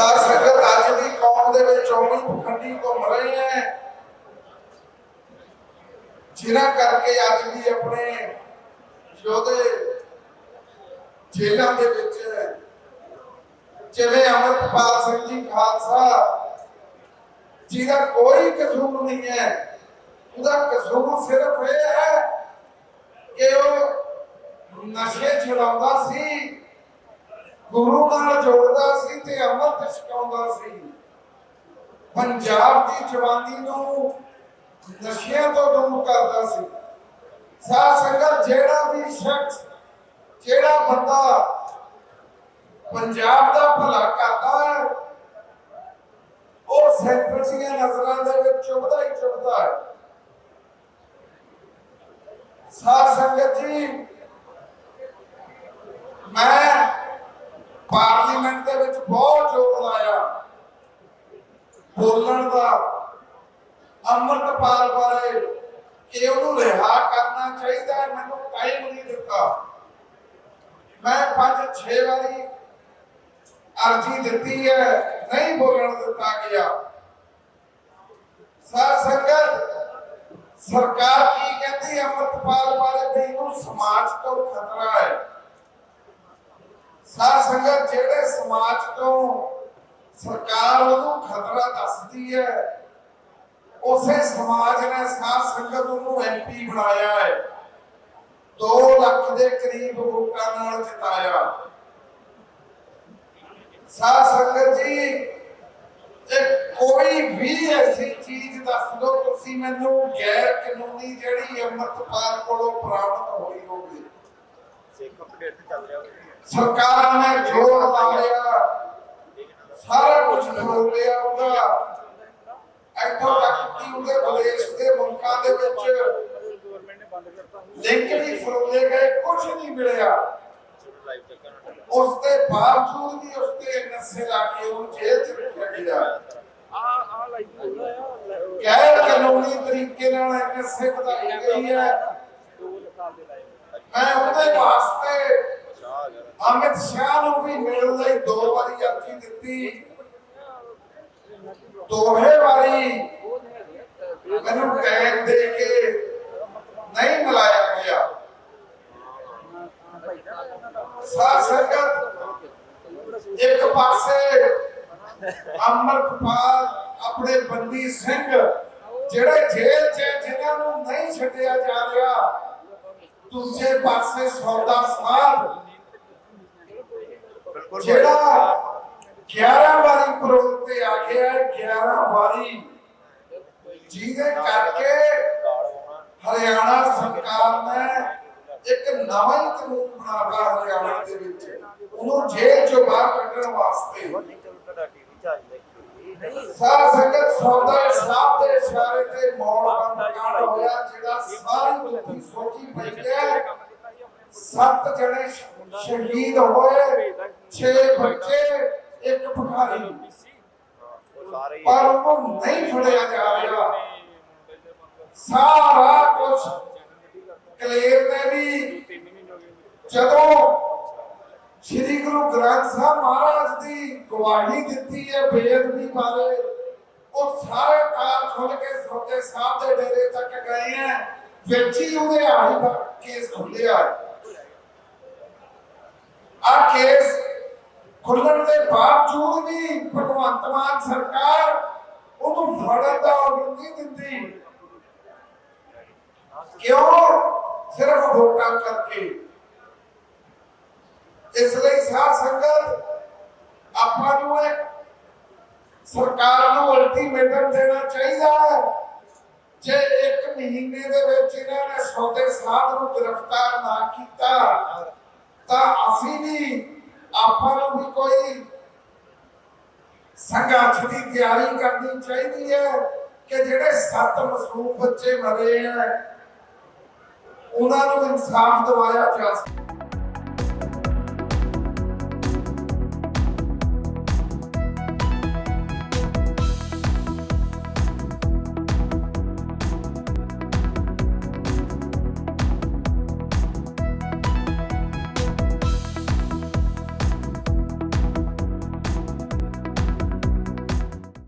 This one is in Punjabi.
ਸਾਧ ਸੰਗਤ ਅੱਜ ਦੀ ਕੌਮ ਦੇ ਵਿੱਚ ਉਵੇਂ ਪਖੰਡੀ ਘੁੰਮ ਰਹੇ ਹੈ। ਜਿਨ੍ਹਾਂ ਕਰਕੇ ਅੱਜ ਵੀ ਆਪਣੇ ਯੋਧੇ ਜੇਲ੍ਹਾਂ ਦੇ ਵਿੱਚ ਜਿਵੇਂ ਅਮਰਪਾਲ ਸਿੰਘ ਜੀ ਖਾਲਸਾ, ਜਿਹਦਾ ਕੋਈ ਕਸੂਰ ਨਹੀਂ ਹੈ। ਉਹਦਾ ਕਸੂਰ ਸਿਰਫ ਇਹ ਹੈ ਕਿ ਉਹ ਨਸ਼ੇ ਛਡਾਉਂਦਾ ਸੀ। ਗੁਰੂ ਨਾਲ ਜੋੜਦਾ ਸੀ ਤੇ ਅੰਮ੍ਰਿਤ ਛਕਾਉਂਦਾ ਸੀ। ਪੰਜਾਬ ਦੀ ਜਵਾਨੀ ਨੂੰ ਨਸ਼ਿਆਂ ਤੋਂ ਦੂਰ ਕਰਦਾ ਸੀ। ਸਾਧ ਸੰਗਤ ਜਿਹੜਾ ਵੀ ਸ਼ਖਸ, ਜਿਹੜਾ ਬੰਦਾ ਪੰਜਾਬ ਦਾ ਭਲਾ ਕਰਦਾ ਹੈ, ਉਹ ਸੈਂਟਰ ਦੀਆਂ ਨਜ਼ਰਾਂ ਦੇ ਵਿੱਚ ਚੁਭਦਾ ਹੀ ਚੁਭਦਾ ਹੈ। ਸਾਧ ਸੰਗਤ ਜੀ ਮੈਂ ਪਾਰਲੀਮੈਂਟ ਦੇ ਵਿੱਚ ਬਹੁਤ ਜ਼ੋਰ ਲਾਇਆ। ਬੋਲਣ ਦਾ ਅੰਮ੍ਰਿਤਪਾਲ ਬਾਰੇ ਕਿ ਉਹਨੂੰ ਰਿਹਾ ਕਰਨਾ ਚਾਹੀਦਾ ਮੈਨੂੰ ਟਾਈਮ ਨਹੀਂ ਦਿੱਤਾ। ਮੈਂ ਪੰਜ ਛੇ ਵਾਰੀ ਅਰਜ਼ੀ ਦਿੱਤੀ ਹੈ, ਨਹੀਂ ਬੋਲਣ ਦਿੱਤਾ ਗਿਆ। ਸਾਧ ਸੰਗਤ, ਸਰਕਾਰ ਕੀ ਕਹਿੰਦੀ ਹੈ ਅੰਮ੍ਰਿਤਪਾਲ ਬਾਰੇ? ਵੀ ਇਹਨੂੰ ਸਮਾਜ ਤੋਂ ਖਤਰਾ ਹੈ। ਸਾਧ ਸੰਗਤ ਜਿਹੜੇ ਸਮਾਜ ਤੋਂ ਸਰਕਾਰ ਉਹਨੂੰ ਖਤਰਾ ਦੱਸਦੀ ਹੈ, ਉਸੇ ਸਮਾਜ ਨੇ ਸਾਧ ਸੰਗਤ ਉਹਨੂੰ ਐਮਪੀ ਬਣਾਇਆ ਹੈ। 2 ਲੱਖ ਦੇ ਕਰੀਬ ਵੋਟਾਂ ਨਾਲ ਜਿਤਾਇਆ। ਸਾਧ ਸੰਗਤ ਜੀ ਇਹ ਕੋਈ ਵੀ ਐਸੀ ਚੀਜ਼ ਦੱਸ ਦਿਓ, ਤੁਸੀਂ ਮੈਨੂੰ ਗੈਰ ਕਾਨੂੰਨੀ ਜਿਹੜੀ ਅੰਮ੍ਰਿਤਪਾਲ ਕੋਲੋਂ ਪ੍ਰਾਪਤ ਹੋਈ ਹੋਵੇ ਸਿੱਖ ਅਪਡੇਟ ਚੱਲ ਰਿਹਾ ਹੋਵੇ ਸਰਕਾਰਾਂ ਨੇ ਜੋਰ ਲਾ ਲਿਆ। ਸਾਰਾ ਕੁਝ ਫਰੋਲ ਲਿਆ ਉਹਦਾ। ਇੱਥੋਂ ਤੱਕ ਕਿ ਉਹਦੇ ਵਿਦੇਸ਼ ਦੇ ਮੁਲਕਾਂ ਦੇ ਵਿੱਚ ਗਵਰਨਮੈਂਟ ਨੇ ਫਰੋਲੇ ਗਏ ਕੁਝ ਨਹੀਂ ਮਿਲਿਆ। ਉਸ ਦੇ ਬਾਵਜੂਦ ਵੀ ਉਸ ਤੇ ਨਸ਼ੇ ਲਾ ਕੇ ਉਹਨੂੰ ਜੇਲ੍ਹ ਚ ਰੱਖਿਆ ਗਿਆ। ਆ ਆ ਲਾਈਵ ਗੈਰ ਕਾਨੂੰਨੀ ਤਰੀਕੇ ਨਾਲ ਨਸ਼ੇ ਵਧਾਈ ਗਈ ਹੈ। ਮੈਂ ਉਹਦੇ ਵਾਸਤੇ ਅਮਿਤ ਸ਼ਾਹ ਨੂੰ ਵੀ ਮਿਲਣ ਲਈ ਦੋ ਵਾਰੀ ਅਰਜ਼ੀ ਦਿੱਤੀ। ਦੋਹੇ ਵਾਰੀ ਮੈਨੂੰ ਟਾਈਮ ਦੇ ਕੇ ਨਹੀਂ ਮਿਲਾਇਆ ਗਿਆ। ਸਾਧ ਸੰਗਤ, ਇੱਕ ਪਾਸੇ ਅਮਰਪਾਲ ਆਪਣੇ ਬੰਦੀ ਸਿੰਘ, ਜਿਹੜੇ ਜੇਲ੍ਹ 'ਚ ਜਿਨ੍ਹਾਂ ਨੂੰ ਨਹੀਂ ਛੱਡਿਆ ਜਾ ਰਿਹਾ ਦੂਜੇ ਪਾਸੇ ਸੌਦਾ ਸਾਹਿਬ ਜਿਹੜਾ 11 ਵਾਰੀ ਪ੍ਰੋਗ ਤੇ ਆ ਗਿਆ ਹੈ 11 ਵਾਰੀ ਜਿਹਦੇ ਕਰਕੇ ਹਰਿਆਣਾ ਸਰਕਾਰ ਨੇ ਇੱਕ ਨਵਾਂ ਹੀ ਕਾਨੂੰਨ ਬਣਾਇਆ ਹਰਿਆਣਾ ਦੇ ਵਿੱਚ ਉਹਨੂੰ ਜੇਲ੍ਹ ਚੋਂ ਬਾਹਰ ਕੱਢਣ ਵਾਸਤੇ ਸਾਧ ਸੰਗਤ ਸੌਦਾ ਕਾਂਡ ਹੋਇਆ ਜਿਹੜਾ ਸਾਰੀ ਦੁਨੀਆ ਸੋਚੀ ਪਈ ਹੈ। ਸੱਤ ਜਣੇ ਸ਼ਹੀਦ ਹੋਏ 6 ਬੱਚੇ, ਇੱਕ ਭਿਖਾਰੀ। ਪਰ ਉਹਨੂੰ ਨਹੀਂ ਫੜਿਆ ਜਾ ਰਿਹਾ। ਸਾਰਾ ਕੁਝ ਕਲੇਰ ਨੇ ਵੀ ਜਦੋਂ ਸ੍ਰੀ ਗੁਰੂ ਗ੍ਰੰਥ ਸਾਹਿਬ ਮਹਾਰਾਜ ਦੀ ਗਵਾਹੀ ਦਿੱਤੀ ਹੈ, ਬੇਅਦਬੀ ਬਾਰੇ ਉਹ ਸਾਰੇ ਤਾਰ ਖੁੱਲ ਕੇ ਸੋਤੇ ਸਾਹਿਬ ਦੇ ਡੇਰੇ ਤੱਕ ਗਏ ਹੈ। ਵਿੱਚ ਹੀ ਉਹਦੇ ਹਾਲ ਕੇਸ ਖੁੱਲਿਆ ਆ। ਕੇਸ ਖੁੱਲਣ ਦੇ ਬਾਵਜੂਦ ਵੀ ਭਗਵੰਤ ਮਾਨ ਸਰਕਾਰ ਉਹਨੂੰ ਫੜਨ ਦਾ ਆਰਡਰ ਨਹੀਂ ਦਿੰਦੀ। ਕਿਉਂ? ਸਿਰਫ ਵੋਟਾਂ ਕਰਕੇ। ਇਸ ਲਈ ਸਾਧ ਸੰਗਤ, ਆਪਾਂ ਨੂੰ ਇੱਕ ਸਰਕਾਰ ਨੂੰ ਅਲਟੀਮੇਟਮ ਦੇਣਾ ਚਾਹੀਦਾ ਹੈ। ਜੇ ਇੱਕ ਮਹੀਨੇ ਦੇ ਵਿੱਚ ਇਹਨਾਂ ਨੇ ਸੌਦੇ ਸਾਧ ਨੂੰ ਗ੍ਰਿਫਤਾਰ ਨਾ ਕੀਤਾ, ਤਾਂ ਅਸੀਂ ਵੀ ਆਪਾਂ ਨੂੰ ਵੀ ਕੋਈ ਸੰਘਰਸ਼ ਦੀ ਤਿਆਰੀ ਕਰਨੀ ਚਾਹੀਦੀ ਹੈ ਕਿ ਜਿਹੜੇ ਸੱਤ ਮਾਸੂਮ ਬੱਚੇ ਮਰੇ ਆ ਉਹਨਾਂ ਨੂੰ ਇਨਸਾਫ ਦਿਵਾਇਆ ਜਾ ਸਕੇ।